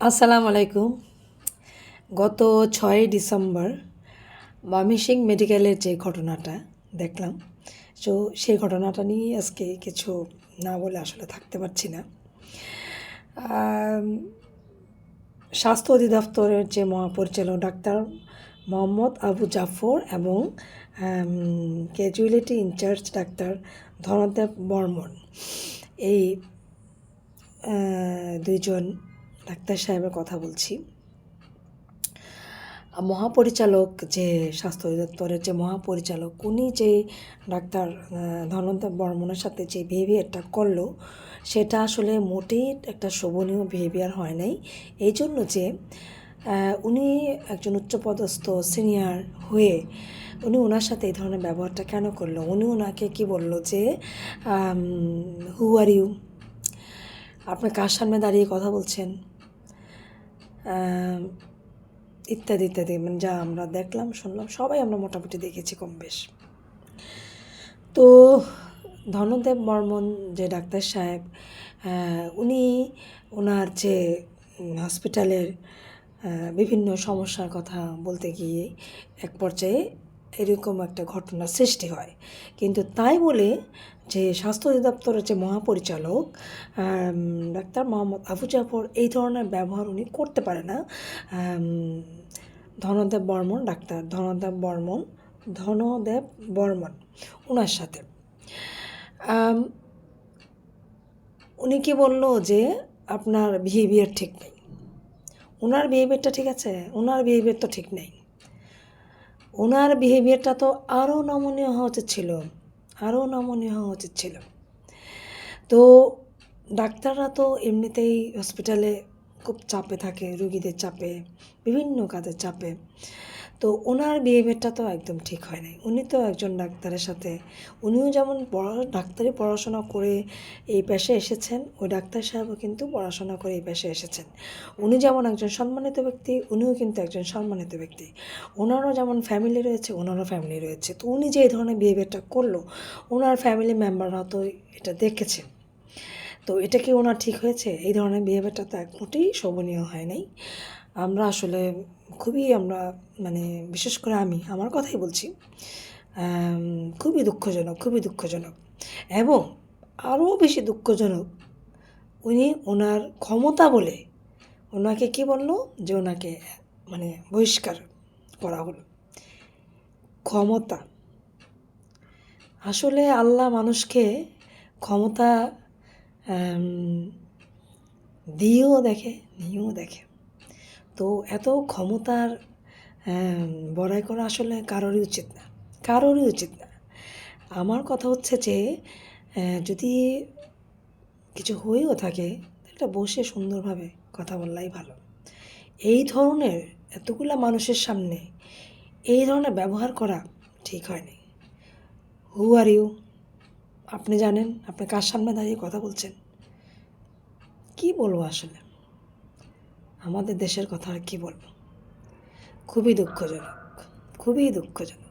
আসসালামু আলাইকুম। গত ছয়ই ডিসেম্বর মামিসিং মেডিকেলের যে ঘটনাটা দেখলাম, তো সেই ঘটনাটা নিয়ে আজকে কিছু না বলে আসলে থাকতে পারছি না। স্বাস্থ্য অধিদপ্তরের যে মহাপরিচালক ডাক্তার মোহাম্মদ আবু জাফর এবং casualty in charge doctor Dhanadeb Barman, এই দুইজন ডাক্তার সাহেবের কথা বলছি। মহাপরিচালক যে স্বাস্থ্য অধিদপ্তরের যে মহাপরিচালক, উনি যে ডাক্তার ধনঞ্জয় বর্মনের সাথে যে বিহেভিয়ারটা করল, সেটা আসলে মোটেই একটা শোভনীয় বিহেভিয়ার হয় নাই। এই জন্য যে উনি একজন উচ্চপদস্থ সিনিয়র হয়ে উনি ওনার সাথে এই ধরনের ব্যবহারটা কেন করল? উনি ওনাকে কি বলল যে হু আর ইউ আপনি কার সামনে দাঁড়িয়ে কথা বলছেন? ইত্যাদি ইত্যাদি মানে যা আমরা দেখলাম, শুনলাম, সবাই আমরা মোটামুটি দেখেছি কম বেশ। তো ধনদেব বর্মন যে ডাক্তার সাহেব উনি ওনার যে হসপিটালের বিভিন্ন সমস্যার কথা বলতে গিয়ে এক পর্যায়ে এরকম একটা ঘটনার সৃষ্টি হয়। কিন্তু তাই বলে যে স্বাস্থ্য অধিদপ্তরের যে মহাপরিচালক ডাক্তার মোহাম্মদ আবু জাফর, এই ধরনের ব্যবহার উনি করতে পারে না। ধনদেব বর্মন, ডাক্তার ধনদেব বর্মন ধনদেব বর্মন ওনার সাথে। উনি কি বলল যে আপনার বিহেভিয়ার ঠিক নেই? ওনার বিহেভিয়ারটা ঠিক আছে ওনার বিহেভিয়ার তো ঠিক নেই। ওনার বিহেভিয়ারটা তো আরও নমনীয় হওয়া উচিত ছিল। আরও নমনীয় হওয়া উচিত ছিল। তো ডাক্তাররা তো এমনিতেই হসপিটালে খুব চাপে থাকে, রুগীদের চাপে, বিভিন্ন কাজের চাপে। তো ওনার বিহেভিয়ারটা তো একদম ঠিক হয় নাই। উনি তো একজন ডাক্তারের সাথে, উনিও যেমন পড়া, ডাক্তারি পড়াশোনা করে এই পেশে এসেছেন, ওই ডাক্তার সাহেবও কিন্তু পড়াশোনা করে এই পেশে এসেছেন। উনি যেমন একজন সম্মানিত ব্যক্তি, উনিও কিন্তু একজন সম্মানিত ব্যক্তি। ওনারও যেমন ফ্যামিলি রয়েছে, ওনারও ফ্যামিলি রয়েছে। তো উনি যে এই ধরনের বিহেভিয়ারটা করল, ওনার ফ্যামিলি মেম্বাররা তো এটা দেখেছে তো এটা কি ওনার ঠিক হয়েছে? এই ধরনের বিহেভিয়ারটা তো এক মোটেই শোভনীয় হয় নাই। আমরা আসলে খুবই আমরা মানে বিশেষ করে আমি, আমার কথাই বলছি খুবই দুঃখজনক খুবই দুঃখজনক। এবং আরও বেশি দুঃখজনক, উনি ওনার ক্ষমতা বলে ওনাকে কি বলল? যে ওনাকে মানে বহিষ্কার করা হলো। ক্ষমতা। আসলে আল্লাহ মানুষকে ক্ষমতা দিয়েও দেখে, নিয়েও দেখে। তো এত ক্ষমতার বড়াই করা আসলে কারোরই উচিত না, কারোরই উচিত না। আমার কথা হচ্ছে যে যদি কিছু হয়েও থাকে, তাহলে বসে সুন্দরভাবে কথা বললাই ভালো। এই ধরনের এতগুলা মানুষের সামনে এই ধরনের ব্যবহার করা ঠিক হয়নি। হু আর ইউ আপনি জানেন, আপনি কার সামনে দাঁড়িয়ে কথা বলছেন? কি বলব আসলে? আমাদের দেশের কথা আর কি বলব? খুবই দুঃখজনক খুবই দুঃখজনক।